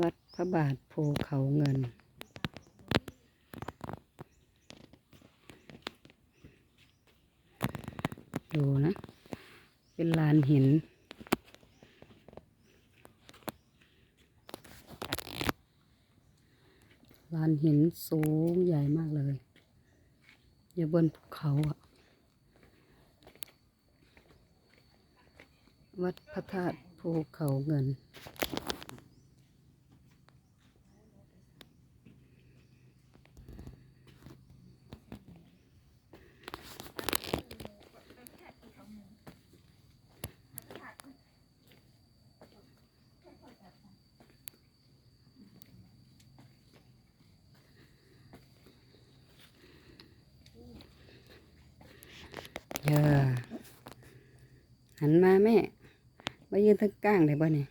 วัดพระบาทโพเขาเงิน ดูนะ เป็นลานหิน ลานหินสูงใหญ่มากเลย อยู่บนภูเขาอะวัดพระธาตุภูเขาเงิน เออหันมาแม่ มายืนทั้งก้างได้บ่เนี่ย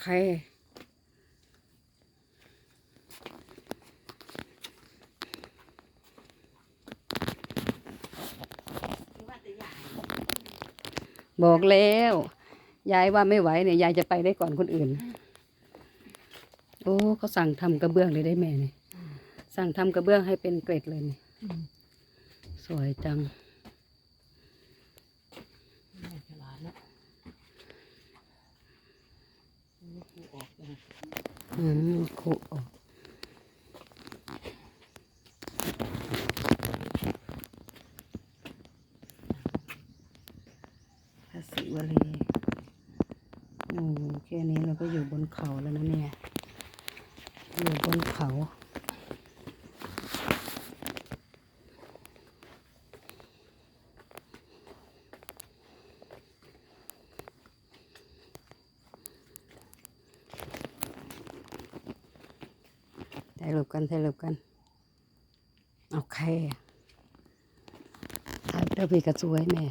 ใครบอกแล้ว ยายว่าไม่ไหวเนี่ย ยายจะไปได้ก่อนคนอื่น โอ้เขาสั่งทำกระเบื้องเลยได้แม่เนี่ยสั่งทำกระเบื้องให้เป็นเกรดเลยเนี่ยสวยจังแม่ฉลาดนะนี่กูออกนะอืมคุออกพระศิวลีโอ้แค่นี้เราก็อยู่บนเขาแล้วนะเนี่ย อยู่บนเขาถ่ายรูปกันถ่ายรูปกันโอเคถ่ายไปเด้พี่ก็สวยแม่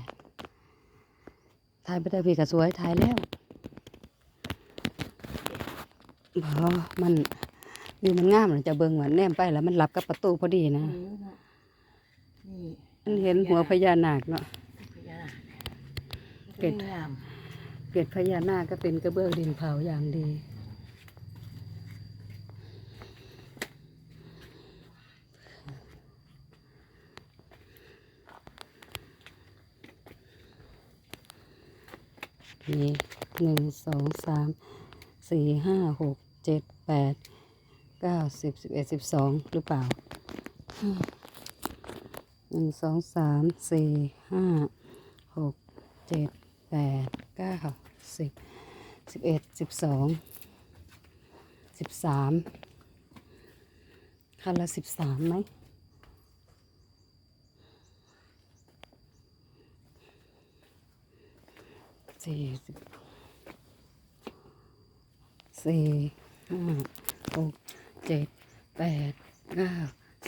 ถ่ายไปเด้พี่ก็สวยถ่ายแล้วบอมัน วิวมันงามนะจะเบิ่งเหมือนแนมไปแล้วมันรับกับประตูพอดีนะเออน่ะนี่มันเห็นหัวพญานาคเนาะพญานาคเกล็ดงามเกล็ดพญานาคก็เป็นกระเบื้องดินเผาอย่างดีนี่หนึ่งสองสามสี่ห้าหกเจ็ดแปด เก้าสิบสิบเอ็ดสิบสองหรือเปล่าหนึ่งสองสามสี่ห้าหกเจ็ดแปดเก้าสิบสิบเอ็ดสิบสองสิบสามคันละสิบสามไหมสี่สิบสี่ห้า เจ็ดแปดเก้า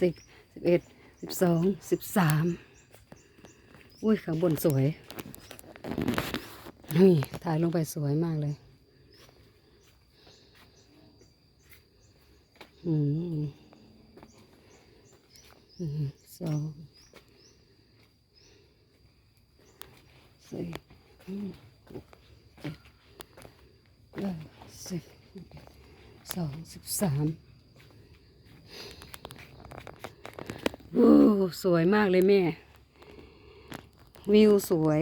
สิบสิบเอ็ดสิบสองสิบสามอุ้ยข้างบนสวย นี่ ถ่ายลงไปสวยมากเลยอืมสองสี่เจ็ดแปดสิบสองสิบสาม โอ้สวยมากเลยแม่ วิวสวย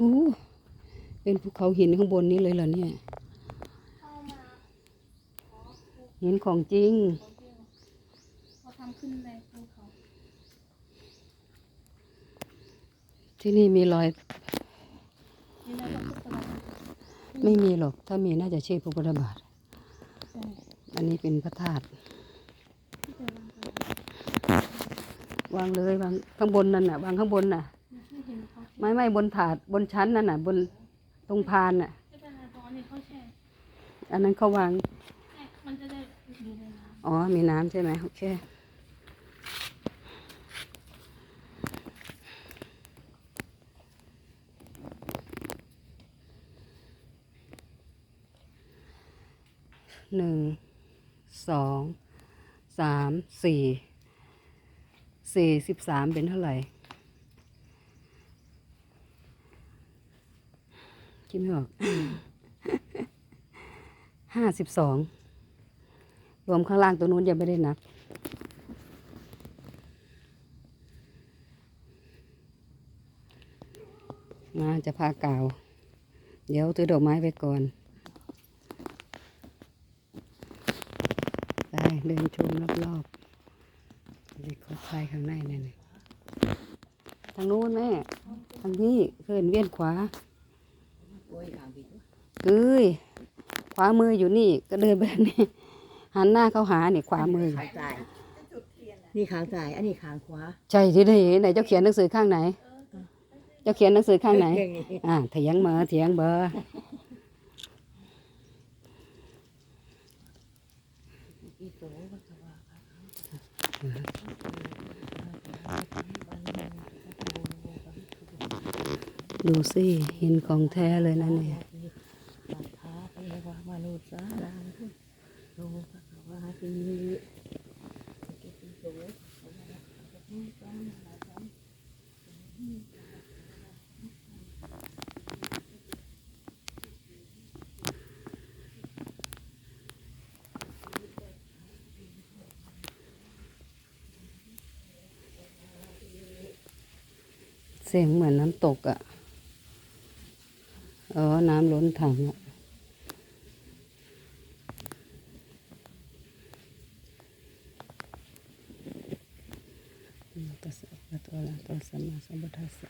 โอ้เป็นภูเขาหินข้างบนนี้เลยเหรอเนี่ยหินของจริงเขาทำขึ้นในภูเขาที่นี่มีรอยนี่นะพระพุทธบาทไม่มีหรอก ถ้ามีน่าจะชื่อพระพุทธบาทใช่อันนี้เป็นพระธาตุที่จะวางกันวางเลยวางข้างบนนั่นน่ะ วางข้างบนน่ะ ไม่เห็นเขาไม่ไม่บนถาดบนชั้นนั่นน่ะ บนตรงพานน่ะก็จะหาตอนนี้เขาแช่อันนั้นเขาวางแช่มันจะได้อยู่ในน้อ๋อ มีน้ำใช่ไหมโอเคหนึ่งสองสามสี่สี่สิบสามเป็นเท่าไหร่ คิดไม่ออกห้าสิบสองรวมข้างล่างตัวนู้นยังไม่ได้นับมาจะพากล่าว เดี๋ยวถือดอกไม้ไปก่อนได้เดินชมรอบๆเด็กเขาชายข้างในนั่นนี่ทางนู้นแม่ ทางนี้เพื่อนเวียนขวา เอ้ยขวามืออยู่นี่ก็เดินแบบนี้หันหน้าเข้าหาเนี่ยขวามืออยู่ขางซ้ายนี่ขางซ้ายอันนี้ขางขวาใช่ที่ไหนไหนเจ้าเขียนหนังสือข้างไหน เจ้าเขียนหนังสือข้างไหนเรื่องนี้อ่าเถียงเบอร์เถียงเบอร์ อีโตก็จะว่า ดูสิเห็นของแท้เลยนะเนี่ยบาทาไปว่ามนุษย์สารังโลภะวาทีเสียงเหมือนน้ำตกอะ่ะ อ๋อ น้ำล้นถังอะ่ะนะตัสสะภะคะวะโตอะระหะโตสัมมาสัมพุทธัสสะ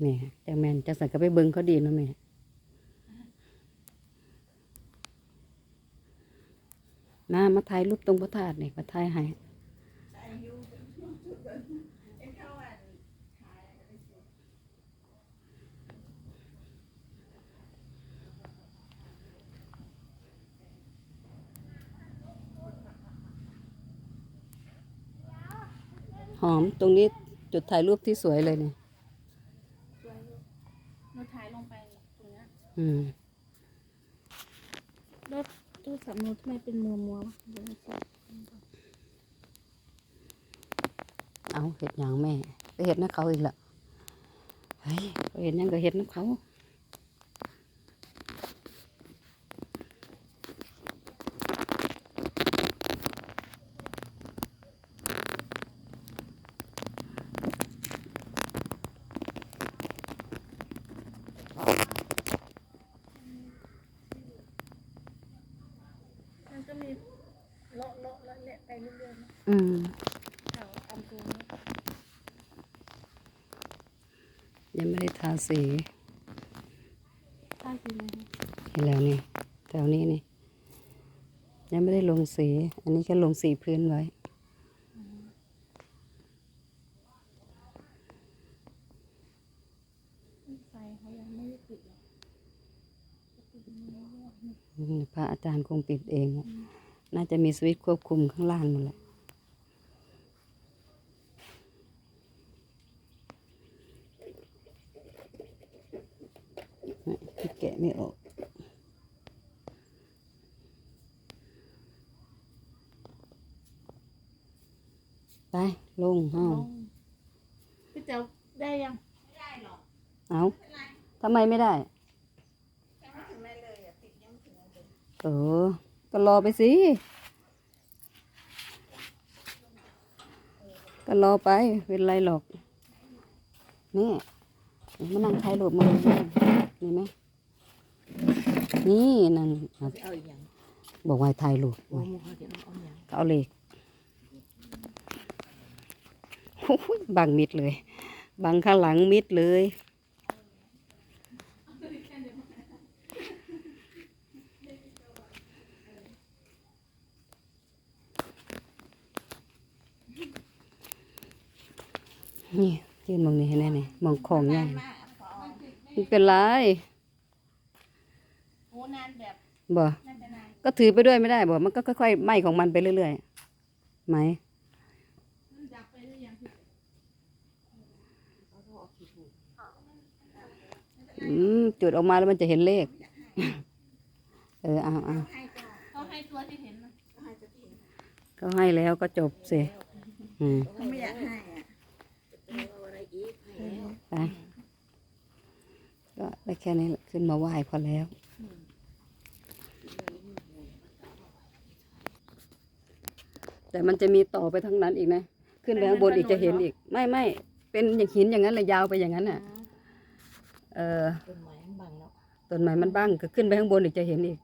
แม่จังแม่นจังสันก็ไปเบิ่งเขาดีเนาะแม่น้ามาถ่ายรูปตรงพระธาตุนี่ก็ถ่ายให้หอมตรงนี้จุดถ่ายรูปที่สวยเลยเนี่ยำสวยอยู่เราถ่ายลงไปตรงเนี้ย อืมแล้วตู้สำนูทำไมเป็นมัวมัวๆวะเดี๋ยวเราจะเอาเห็ดหยังแม่ไปเห็ดนะเขาอีกละเฮ้ยเขาเห็ดหยังก็เห็ดนะเขา มันก็มีเลาะเลาะเลาะเนี่ยไปเรื่อยๆนะ อืม แถวอำเภอนี้ ยังไม่ได้ทาสีใต้สีเลยนะเห็นแล้วนี่แถวนี้นี่ ยังไม่ได้ลงสี อันนี้แค่ลงสีพื้นไว้ไฟเขายังไม่ได้ปิดหรอกจะปิดยังไงไม่รู้อะอืมพระอาจารย์คงปิดเองอะน่าจะมีสวิตช์ควบคุมข้างล่างนั่นแหละเนี่ยแกะ ไม่ออกเไป ลงห้องพี่เจ้าได้ยังเอาทำไมไม่ได้เออ ก็รอไปสิ ก็รอไป เป็นไรหรอก นี่มานั่งถ่ายรูปมาเลยนี่ไหม นี่นั่นเอาอีกอย่างบอกว่าถ่ายรูปโอ้โหเดี๋ยวเอาอย่างก็เอาเหล็กโอ้ยบังมิดเลยบังข้างหลังมิดเลยนี่ยืนมองนี่ให้แน่นี่มองของใหญ่ไม่เป็นไรโอ้ นานแบบบ่น่าจะนานก็ถือไปด้วยไม่ได้บ่มันก็ค่อยๆไหม้ของมันไปเรื่อยๆไหมดับไปหรือยังพี่อืมจุดออกมาแล้วมันจะเห็นเลข เออเอาเอาให้ก่อนเขาให้ตัวที่เห็นนะก็ให้แล้วก็จบสิอืมเขาไม่อยากให้อะเอาอะไรอีกให้แล้วไปก็ได้แค่นี้แหละขึ้นมาไหว้พอแล้ว แต่มันจะมีต่อไปทั้งนั้นอีกนะ ขึ้นไปข้างบนอีกจะเห็นอีก ไม่ไม่เป็นอย่างหินอย่างนั้นเลยยาวไปอย่างนั้นน่ะ เออต้นไม้มันบังแล้วต้นไม้มันบ้างก็ขึ้นไปข้างบนอีกจะเห็นอีก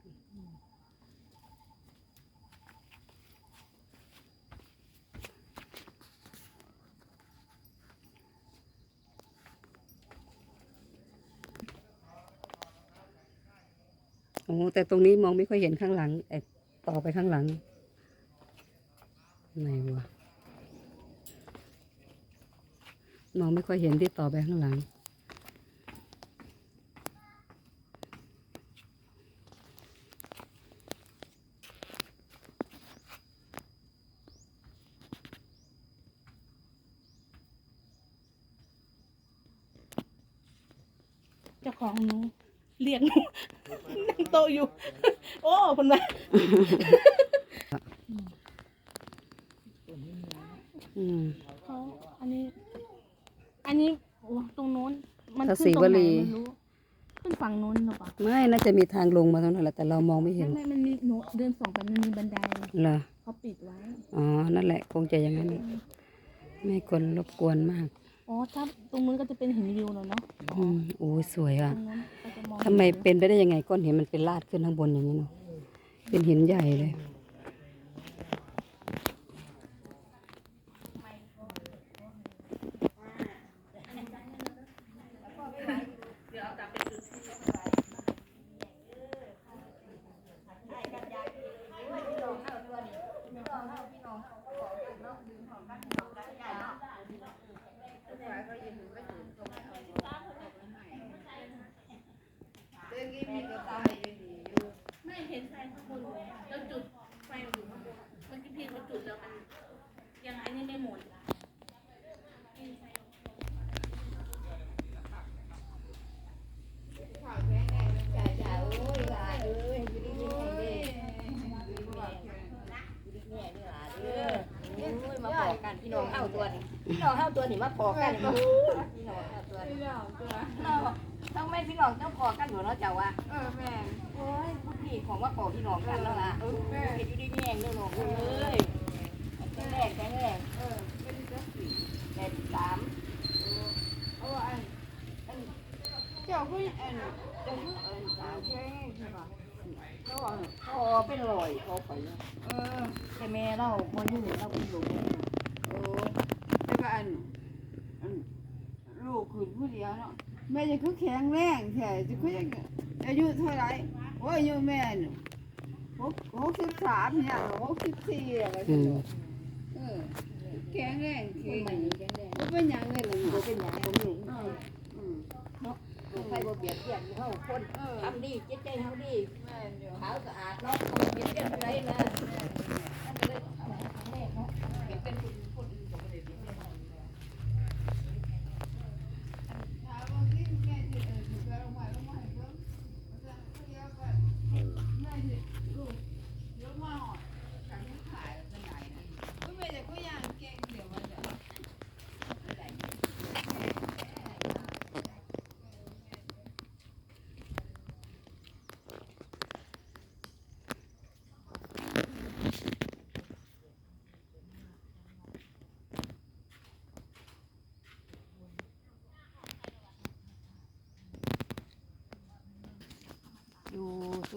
โอ้แต่ตรงนี้มองไม่ค่อยเห็นข้างหลังไอ้ต่อไปข้างหลัง ไหนวะมองไม่ค่อยเห็นที่ต่อไปข้างหลัง เจ้าของหนูเรียกหนูนั่งโตะอยู่ โอ้คนมา อืม เขาอันนี้ อันนี้โอ้ตรงโน้น มันภาขึ้ษีนตรงไหนวลีไม่รู้ขึ้นฝั่งโน้นหรือเปล่าไม่น่าจะมีทางลงมาตรงนั้นแหละแต่เรามองไม่เห็นไม่ไม่มันมีหนูเดินสองไปมันมีบันไดเหรอเขาปิดไว้ อ๋อ นั่นแหละ คงจะอย่างนั้นแหละไม่ให้คนรบกวนมากอ๋อถ้าตรงนู้นก็จะเป็นเห็นวิวเนอะเนาะอืมโอ้ยสวยตอะรงนู้นก็จะมองทำไมเห็นวิวเป็นไปได้ยังไงก้อนหินมันเป็นลาดขึ้นข้างบนอย่างนี้เนาะเป็นหินใหญ่เลย ไม่เห็นไฟข้างบนเลยแล้วจุดไฟอยู่ข้างบนเมื่อกี้พี่เขาจุดแล้วมันยังไอ้นี่ไม่หมด มาพอกันพี่น้องเอาตัวนี้พี่น้องเอา ตัวนี้มาพอกันพี่น้องเอาตัวนี้ต้องไม่พี่น้องต้องพอกันอยู่เนาะเจ้าว่าเออแม่โอ้ยพวกพี่ของว่าพอพี่น้องกันแล้วล่ะเออเห็นอยู่ดีแง่งด้วยน้องเอ้ยแข็งแรงแข็งแรงเออเป็นเจ้าสี่แปดสามเอาอันอันเจ้าผู้อันเจ้าผู้อันสาวแค่ใช่ปะเขาบอกพอเป็นรอยพอข่อยเนาะเออแต่แม่เราบ่อยู่เราเป็นลูกโอ้แล้ว ก็อันอันลูกขืนผู้เดียวเนาะแม่จะคือแข็งแรงแท้จะคือยังอายุเท่าไหร่โอ้ยอายุแม่น่ะหกหกสิบสามเนี่ยหกสิบสี่อะไรอืกันมเนาะเออแข็งแรงเป็เก่นงใหม่แข็งแรงบ่เป็นหยังเลยล่ะบ่เป็นหยังบ่มีอืมใครบ่เบียดเบียนเฮาคนเออทำดีจิตใจเฮาดีแม่นอยู่ขาวสะอาดเนาะบ่เบียดเบียนใครนะ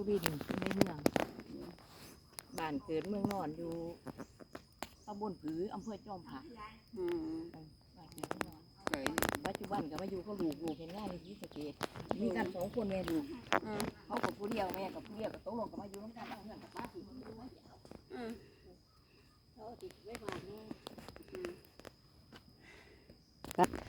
สุรินทร์ในเมืองบ้านเกิดเมืองนอนอยู่ตำบลผืออำเภอจอมผาอืปัจจุบันก็มาอยู่ขาลูกลูกเห็นง่ายในที่สเกตมีกันสองคนแม่ลูกอืมเขากับผู้เดียวแม่กับผู้เดียวก็ตกลงกับมาอยู่น้ำกันเอาเงินกับป้าสิอืมเขาติดไว้บ้านแม่